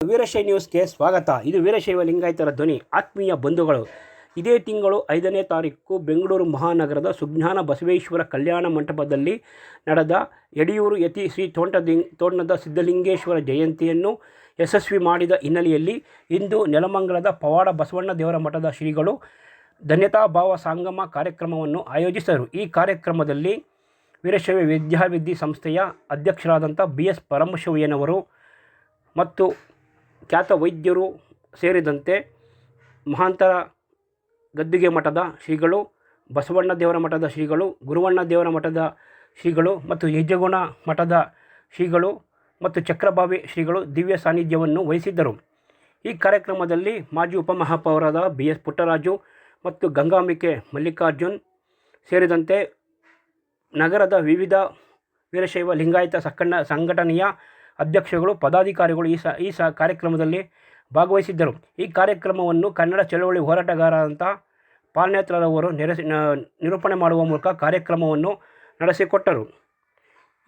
ವೀರಶೈವ ನ್ಯೂಸ್ಗೆ ಸ್ವಾಗತ. ಇದು ವೀರಶೈವ ಲಿಂಗಾಯತರ ಧ್ವನಿ. ಆತ್ಮೀಯ ಬಂಧುಗಳು, ಇದೇ ತಿಂಗಳು ಐದನೇ ತಾರೀಕು ಬೆಂಗಳೂರು ಮಹಾನಗರದ ಸುಜ್ಞಾನ ಬಸವೇಶ್ವರ ಕಲ್ಯಾಣ ಮಂಟಪದಲ್ಲಿ ನಡೆದ ಯಡಿಯೂರು ಯತಿ ಶ್ರೀ ತೋಂಟದಿ ತೋಂಟದ ಸಿದ್ಧಲಿಂಗೇಶ್ವರ ಜಯಂತಿಯನ್ನು ಯಶಸ್ವಿ ಮಾಡಿದ ಹಿನ್ನೆಲೆಯಲ್ಲಿ ಇಂದು ನೆಲಮಂಗಲದ ಪವಾಡ ಬಸವಣ್ಣ ದೇವರ ಮಠದ ಶ್ರೀಗಳು ಧನ್ಯತಾ ಭಾವ ಸಂಗಮ ಕಾರ್ಯಕ್ರಮವನ್ನು ಆಯೋಜಿಸಿದರು. ಈ ಕಾರ್ಯಕ್ರಮದಲ್ಲಿ ವೀರಶೈವ ವಿದ್ಯಾವಿದ್ಯೆ ಸಂಸ್ಥೆಯ ಅಧ್ಯಕ್ಷರಾದಂಥ ಬಿ ಎಸ್ ಪರಮಶಿವಯ್ಯನವರು ಮತ್ತು ಖ್ಯಾತ ವೈದ್ಯರು ಸೇರಿದಂತೆ ಮಹಾಂತರ ಗದ್ದುಗೆ ಮಠದ ಶ್ರೀಗಳು, ಬಸವಣ್ಣ ದೇವರ ಮಠದ ಶ್ರೀಗಳು, ಗುರುವಣ್ಣ ದೇವರ ಮಠದ ಶ್ರೀಗಳು ಮತ್ತು ಯಜಗುಣ ಮಠದ ಶ್ರೀಗಳು ಮತ್ತು ಚಕ್ರಭಾವಿ ಶ್ರೀಗಳು ದಿವ್ಯ ಸಾನ್ನಿಧ್ಯವನ್ನು ವಹಿಸಿದ್ದರು. ಈ ಕಾರ್ಯಕ್ರಮದಲ್ಲಿ ಮಾಜಿ ಉಪಮಹಾಪೌರದ ಬಿ ಎಸ್ ಪುಟ್ಟರಾಜು ಮತ್ತು ಗಂಗಾಂಬಿಕೆ ಮಲ್ಲಿಕಾರ್ಜುನ್ ಸೇರಿದಂತೆ ನಗರದ ವಿವಿಧ ವೀರಶೈವ ಲಿಂಗಾಯತ ಸಕ್ಕಣ್ಣ ಸಂಘಟನೆಯ ಅಧ್ಯಕ್ಷಗಳು ಪದಾಧಿಕಾರಿಗಳು ಈ ಸ ಈ ಸ ಕಾರ್ಯಕ್ರಮದಲ್ಲಿ ಭಾಗವಹಿಸಿದ್ದರು. ಈ ಕಾರ್ಯಕ್ರಮವನ್ನು ಕನ್ನಡ ಚಳವಳಿ ಹೋರಾಟಗಾರರಂಥ ಪಾಲನೇತ್ರರವರು ನೆರೆಸಿ ನಿರೂಪಣೆ ಮಾಡುವ ಮೂಲಕ ಕಾರ್ಯಕ್ರಮವನ್ನು ನಡೆಸಿಕೊಟ್ಟರು.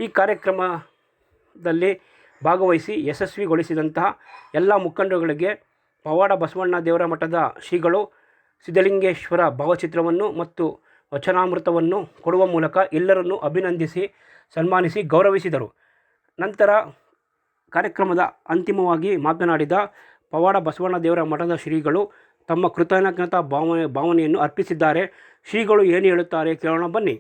ಈ ಕಾರ್ಯಕ್ರಮದಲ್ಲಿ ಭಾಗವಹಿಸಿ ಯಶಸ್ವಿಗೊಳಿಸಿದಂತಹ ಎಲ್ಲ ಮುಖಂಡರುಗಳಿಗೆ ಪವಾಡ ಬಸವಣ್ಣ ದೇವರ ಮಠದ ಶ್ರೀಗಳು ಸಿದ್ಧಲಿಂಗೇಶ್ವರ ಭಾವಚಿತ್ರವನ್ನು ಮತ್ತು ವಚನಾಮೃತವನ್ನು ಕೊಡುವ ಮೂಲಕ ಎಲ್ಲರನ್ನೂ ಅಭಿನಂದಿಸಿ, ಸನ್ಮಾನಿಸಿ ಗೌರವಿಸಿದರು. ನಂತರ ಕಾರ್ಯಕ್ರಮದ ಅಂತಿಮವಾಗಿ ಮಾತನಾಡಿದ ಪವಾಡ ಬಸವಣ್ಣ ದೇವರ ಮಠದ ಶ್ರೀಗಳು ತಮ್ಮ ಕೃತಜ್ಞತಾ ಭಾವನೆ, ಭಾವನೆಯನ್ನು ಅರ್ಪಿಸಿದ್ದಾರೆ. ಶ್ರೀಗಳು ಏನು ಹೇಳುತ್ತಾರೆ ಕೇಳೋಣ, ಬನ್ನಿ.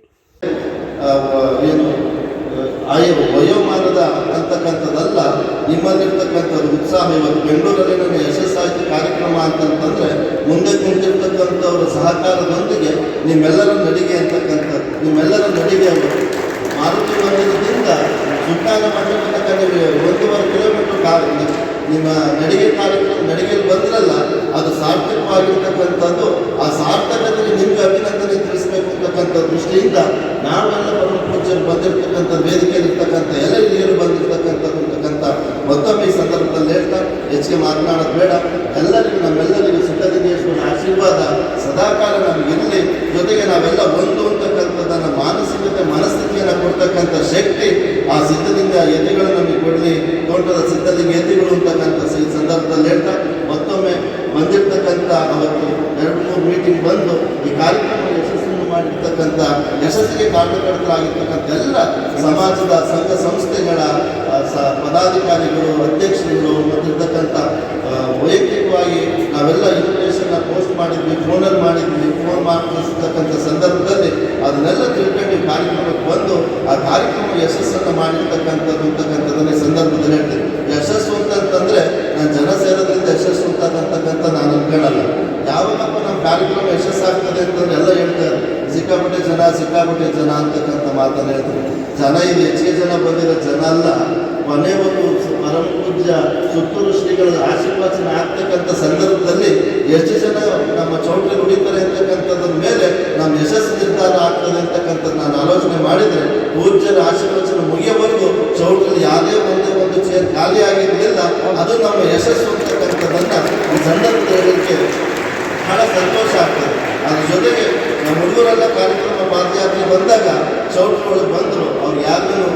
ಆಯಾ ವಯೋಮಾನದ ಅಂತಕ್ಕಂಥದ್ದಲ್ಲ, ನಿಮ್ಮಲ್ಲಿರ್ತಕ್ಕಂಥದ್ದು ಉತ್ಸಾಹ ಇವತ್ತು ಬೆಂಗಳೂರಲ್ಲಿ ಯಶಸ್ಸಾಯ್ತು ಕಾರ್ಯಕ್ರಮ ಅಂತಂತಂದ್ರೆ, ಮುಂದೆ ಕುಂತಿರ್ತಕ್ಕಂಥವ್ರ ಸಹಕಾರದೊಂದಿಗೆ ನಿಮ್ಮೆಲ್ಲರ ನಡಿಗೆ ಅಂತಕ್ಕಂಥದ್ದು, ನಿಮ್ಮೆಲ್ಲರ ನಡಿಗೆ ಅವರು ಸುಲ್ತಾನ ಮಾಡಿರ್ತಕ್ಕಂಥ ನೀವು ಒಂದೂವರೆ ಕಿಲೋಮೀಟರ್ ಕಾಲ ನಿಮ್ಮ ನಡಿಗೆ ಕಾಲಕ್ಕೆ ನಡಿಗೆಯಲ್ಲಿ ಬಂದ್ರಲ್ಲ, ಅದು ಸಾರ್ಥಕವಾಗಿರ್ತಕ್ಕಂಥದ್ದು. ಆ ಸಾರ್ಥಕದಲ್ಲಿ ನಿಮಗೆ ಅಭಿನಂದನೆ ತಿಳಿಸಬೇಕು ಅಂತಕ್ಕಂಥ ದೃಷ್ಟಿಯಿಂದ ನಾವೆಲ್ಲ ಪರಮ ಪೂಜೆಯಲ್ಲಿ ಬಂದಿರತಕ್ಕಂಥ ವೇದಿಕೆಯಲ್ಲಿರ್ತಕ್ಕಂಥ ಎಲ್ಲ ಹಿರಿಯರು ಬಂದಿರತಕ್ಕಂಥದ್ದು ಅಂತಕ್ಕಂಥ ಮತ್ತೊಮ್ಮೆ ಈ ಸಂದರ್ಭದಲ್ಲಿ ಹೇಳ್ತಾ, ಹೆಚ್ಚಿಗೆ ಮಾತನಾಡೋದು ಬೇಡ. ಎಲ್ಲರಿಗೂ, ನಮ್ಮೆಲ್ಲರಿಗೂ ಸಿದ್ಧಲಿಂಗೇಶ್ವರ ಆಶೀರ್ವಾದ, ಸದಾಕಾಲ ನಮಗಿರಲಿ ಜೊತೆಗೆ ನಾವೆಲ್ಲ ಒಂದು ಅಂತಕ್ಕಂಥದ್ದನ್ನು ಮಾನಸಿಕತೆ ಮನಸ್ಥಿತಿಯನ್ನು ಕೊಡ್ತಕ್ಕಂಥ ಶಕ್ತಿ ಆ ಸಿದ್ಧಲಿಂಗ ಕೊಡಲಿ ತೋಟದ ಸಿದ್ಧಲಿಂಗ ಗೆದ್ದಿಗಳು ಅಂತಕ್ಕಂಥ ಈ ಸಂದರ್ಭದಲ್ಲಿ ಹೇಳ್ತಾ ಮತ್ತೊಮ್ಮೆ ಬಂದಿರ್ತಕ್ಕಂಥ ಅವತ್ತು ಎರಡು ಮೂರು ಮೀಟಿಂಗ್ ಬಂದು ಈ ಕಾರ್ಯಕ್ರಮ ಯಶಸ್ಸನ್ನು ಮಾಡಿರ್ತಕ್ಕಂಥ, ಯಶಸ್ಸಿಗೆ ಕಾರಣಕರ್ತರಾಗಿರ್ತಕ್ಕಂಥ ಎಲ್ಲ ಸಮಾಜದ ಸಂಘ ಸಂಸ್ಥೆಗಳ ಸ ಪದಾಧಿಕಾರಿಗಳು, ಅಧ್ಯಕ್ಷರುಗಳು ಮತ್ತಿರ್ತಕ್ಕಂಥ ವೈಯಕ್ತಿಕವಾಗಿ ನಾವೆಲ್ಲ ಇನ್ವಿಟೇಷನ್ನ ಪೋಸ್ಟ್ ಮಾಡಿದ್ವಿ ಫೋನಲ್ಲಿ ಮಾಡಿದ್ವಿ ಫೋನ್ ಮಾಡಿರ್ತಕ್ಕಂಥ ಸಂದರ್ಭದಲ್ಲಿ ಅದನ್ನೆಲ್ಲ ತಿಳ್ಕೊಂಡು ಕಾರ್ಯಕ್ರಮಕ್ಕೆ ಬಂದು ಆ ಕಾರ್ಯಕ್ರಮ ಯಶಸ್ಸನ್ನು ಮಾಡಿರ್ತಕ್ಕಂಥದ್ದು ಅಂತಕ್ಕಂಥದ್ದನ್ನ ಈ ಸಂದರ್ಭದಲ್ಲಿ ಹೇಳ್ತೀನಿ ಯಶಸ್ಸು ಅಂತಂತಂದ್ರೆ ನಾನು ಜನ ಸೇರೋದ್ರಿಂದ ಯಶಸ್ಸು ಅಂತಕ್ಕಂಥ ನಾನು ಅನ್ಕೊಳ್ಳಲ್ಲ ಯಾವಾಗಪ್ಪ ನಮ್ಮ ಕಾರ್ಯಕ್ರಮ ಯಶಸ್ಸಾಗ್ತದೆ ಅಂತಂದ್ರೆ ಎಲ್ಲ ಹೇಳ್ತಾರೆ. ಸಿಕ್ಕಾಪಟ್ಟೆ ಜನ ಸಿಕ್ಕಾಪಟ್ಟೆ ಜನ ಅಂತಕ್ಕಂಥ ಮಾತನ್ನು ಹೇಳ್ತಾರೆ. ಜನ ಇಲ್ಲಿ ಹೆಚ್ಚಿಗೆ ಜನ ಬಂದಿರೋ ಜನ ಅಲ್ಲ. ಕೊನೆವರೆಗೂ ಪರಮ ಪೂಜ್ಯ ಸುತ್ತೂರು ಶ್ರೀಗಳ ಆಶೀರ್ವಾಚನೆ ಆಗ್ತಕ್ಕಂಥ ಸಂದರ್ಭದಲ್ಲಿ ಎಷ್ಟು ಜನ ನಮ್ಮ ಚೌಟ್ರಿ ಉಳಿತಾರೆ ಅಂತಕ್ಕಂಥದ್ರ ಮೇಲೆ ನಮ್ಮ ಯಶಸ್ಸು ನಿರ್ಧಾರ ಆಗ್ತದೆ ಅಂತಕ್ಕಂಥದ್ದು ನಾನು ಆಲೋಚನೆ ಮಾಡಿದರೆ ಪೂಜ್ಯರ ಆಶೀರ್ವಚನ ಮುಗಿಯವರೆಗೂ ಚೌಟ್ರಲ್ಲಿ ಯಾವುದೇ ಒಂದೇ ಒಂದು ಚೇರ್ ಖಾಲಿ ಆಗಿರಲಿಲ್ಲ. ಅದು ನಮ್ಮ ಯಶಸ್ಸು ಅಂತಕ್ಕಂಥದ್ದನ್ನು ಈ ಸಂದರ್ಭದಲ್ಲಿ ಬಹಳ ಸಂತೋಷ ಆಗ್ತದೆ. ಅದ್ರ ಜೊತೆಗೆ ನಮ್ಮ ಹುಡುಗರೆಲ್ಲ ಕಾರ್ಯಕ್ರಮ ಪಾದಯಾತ್ರೆ ಬಂದಾಗ ಚೌಟ್ಗಳು ಬಂದರು. ಅವ್ರು ಯಾರನ್ನೂ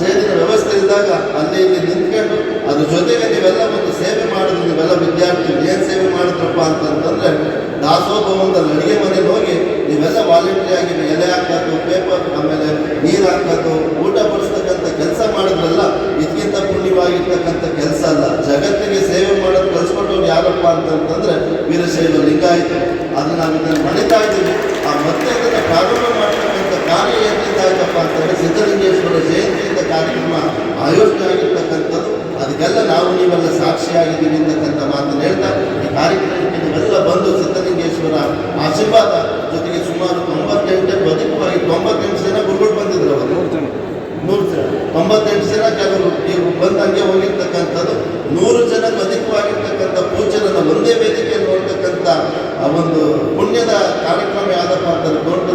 ಸೇರಿದ ವ್ಯವಸ್ಥೆ ಇದ್ದಾಗ ಅಲ್ಲಿ ಇಲ್ಲಿ ನಿಂತ್ಕೊಂಡು ಅದ್ರ ಜೊತೆಗೆ ನೀವೆಲ್ಲ ಒಂದು ಸೇವೆ ಮಾಡಿದ್ರು ನೀವೆಲ್ಲ ವಿದ್ಯಾರ್ಥಿಗಳು ಏನು ಸೇವೆ ಮಾಡಿದ್ರಪ್ಪ ಅಂತಂತಂದ್ರೆ ದಾಸೋಭವನದಲ್ಲಿ ಅಡುಗೆ ಮನೆಗೆ ಹೋಗಿ ನೀವೆಲ್ಲ ವಾಲಂಟಿಯರ್ ಆಗಿ ಎಲೆ ಹಾಕೋದು ಪೇಪರ್ ಆಮೇಲೆ ನೀರು ಹಾಕೋದು ವೀರಶೈವ ಲಿಂಗಾಯಿತು. ಅದು ನಾವು ಇದನ್ನು ಮಣಿತಾ ಇದ್ದೀವಿ. ಆ ಮತ್ತೆ ಅದನ್ನು ಪ್ರಾರಂಭ ಮಾಡ್ತಕ್ಕಂಥ ಕಾರ್ಯ ಏನಿದ್ದಾಗಪ್ಪ ಅಂತಂದರೆ ಸಿದ್ಧಲಿಂಗೇಶ್ವರ ಜಯಂತಿಯಿಂದ ಕಾರ್ಯಕ್ರಮ ಆಯೋಜನೆ ಆಗಿರ್ತಕ್ಕಂಥದ್ದು ಅದಕ್ಕೆಲ್ಲ ನಾವು ನೀವೆಲ್ಲ ಸಾಕ್ಷಿಯಾಗಿದ್ದೀವಿ ಅಂತಕ್ಕಂಥ ಮಾತನ್ನು ಹೇಳ್ತಾ, ಈ ಕಾರ್ಯಕ್ರಮಕ್ಕೆ ನೀವೆಲ್ಲ ಬಂದು ಸಿದ್ಧಲಿಂಗೇಶ್ವರ ಆಶೀರ್ವಾದ ಜೊತೆಗೆ ಸುಮಾರು ತೊಂಬತ್ತೆಂಟು ಬದುಕುವಾಗಿ ತೊಂಬತ್ತೆಂಟು ಜನ ಗುರುಗಳು ಬಂದಿದ್ರು ಅವರು. ನೂರು ಜನ. ತೊಂಬತ್ತೆಂಟು ಜನ ಕೆಲವರು ನೀವು ಬಂದು ಹಂಗೆ ಹೋಗಿರ್ತಕ್ಕಂಥದ್ದು. ನೂರು ಜನ ಅಧಿಕವಾಗಿರ್ತಕ್ಕಂಥ ಪೂಜೆನ ಒಂದೇ ಆ ಒಂದು ಪುಣ್ಯದ ಕಾರ್ಯಕ್ರಮ ಯಾವುದಪ್ಪ ಅಂತಂದ್ರೆ ದೊಡ್ಡ